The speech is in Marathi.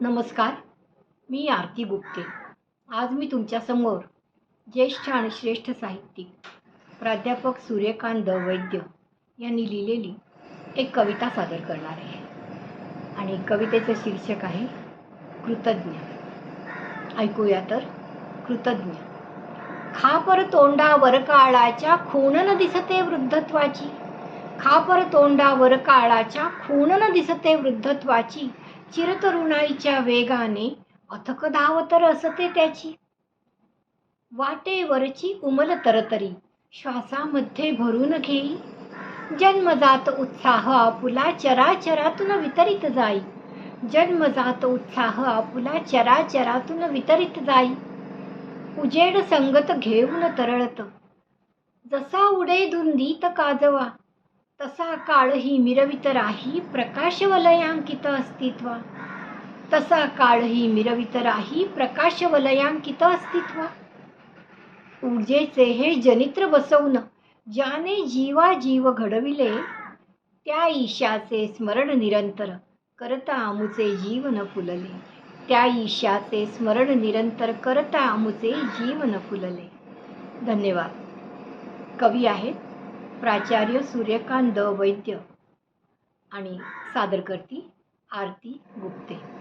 नमस्कार मी आरती गुप्ते. आज मी तुमच्यासमोर ज्येष्ठ आणि श्रेष्ठ साहित्यिक प्राध्यापक सूर्यकांत वैद्य यांनी लिहिलेली एक कविता सादर करणार आहे. आणि कवितेचं शीर्षक आहे कृतज्ञ ऐकूया तर कृतज्ञ खापर तोंडावर काळाच्या खूण न दिसते वृद्धत्वाची. खापर तोंडावर काळाच्या खूण न दिसते वृद्धत्वाची. चिरतरुणाईच्या वेगाने अथक धाव तर असते त्याची. वाटेवरची उमल तरतरी श्वासामध्ये भरून घेई. जन्मजात उत्साह आपुला चराचरातून वितरित जाई. जन्मजात उत्साह आपुला चराचरातून वितरित जाई. उजेड संगत घेऊन तरळत. जसा उडे धुंदीत काजवा तसा काळही मिरवित राही प्रकाश अस्तित्व. तसा काळही मिरवित राही प्रकाश अस्तित्व. ऊर्जेचे हे जनित्र बसवून ज्याने जीवा जीव घडविले त्या ईशाचे स्मरण निरंतर करता आमुचे जीवन फुलले. त्या ईशाचे स्मरण निरंतर करता आमुचे जीवन फुलले. धन्यवाद. कवी आहेत प्राचार्य सूर्यकांत वैद्य. आणि सादर करती आरती गुप्ते.